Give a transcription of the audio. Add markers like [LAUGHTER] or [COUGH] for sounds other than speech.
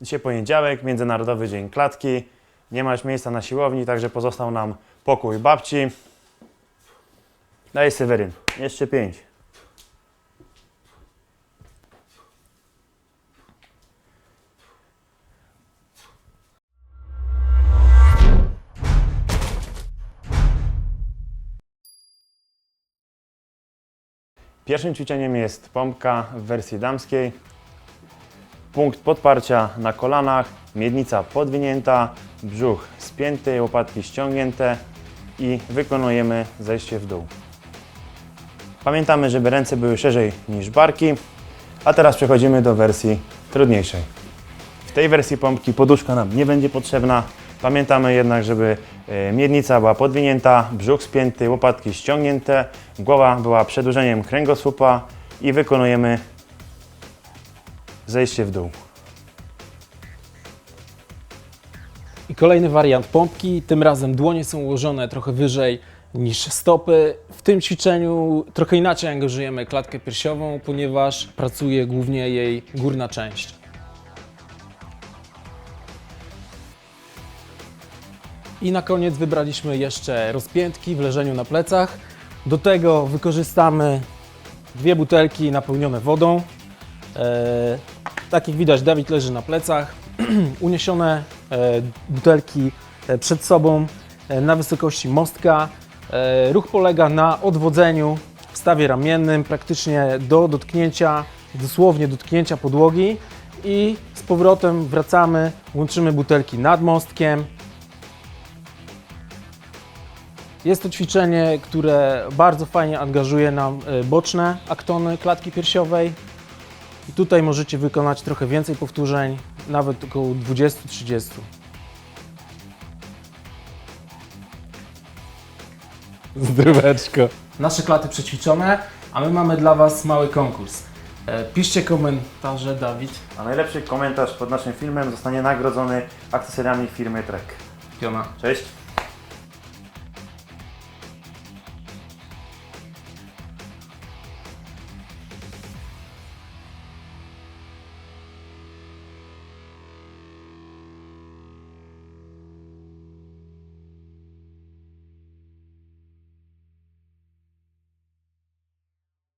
Dzisiaj poniedziałek, Międzynarodowy Dzień Klatki. Nie masz miejsca na siłowni, także pozostał nam pokój babci. Daj Seweryn, jeszcze pięć. Pierwszym ćwiczeniem jest pompka w wersji damskiej. Punkt podparcia na kolanach, miednica podwinięta, brzuch spięty, łopatki ściągnięte i wykonujemy zejście w dół. Pamiętamy, żeby ręce były szerzej niż barki, a teraz przechodzimy do wersji trudniejszej. W tej wersji pompki poduszka nam nie będzie potrzebna. Pamiętamy jednak, żeby e, miednica była podwinięta, brzuch spięty, łopatki ściągnięte, głowa była przedłużeniem kręgosłupa i wykonujemy zejście w dół. I kolejny wariant pompki, tym razem dłonie są ułożone trochę wyżej niż stopy. W tym ćwiczeniu trochę inaczej angażujemy klatkę piersiową, ponieważ pracuje głównie jej górna część. I na koniec wybraliśmy jeszcze rozpiętki w leżeniu na plecach. Do tego wykorzystamy dwie butelki napełnione wodą. Eee, tak jak widać, Dawid leży na plecach. [CLEARS THROAT] Uniesione e, butelki e, przed sobą e, na wysokości mostka. Ruch polega na odwodzeniu w stawie ramiennym praktycznie do dotknięcia, dosłownie dotknięcia podłogi i z powrotem wracamy, łączymy butelki nad mostkiem. Jest to ćwiczenie, które bardzo fajnie angażuje nam boczne aktony klatki piersiowej. I tutaj możecie wykonać trochę więcej powtórzeń, nawet około 20-30. Zdróweczko. Nasze klaty przećwiczone, a my mamy dla Was mały konkurs. E, Piszcie komentarze, Dawid. A najlepszy komentarz pod naszym filmem zostanie nagrodzony akcesoriami firmy Trek. Piona. Cześć!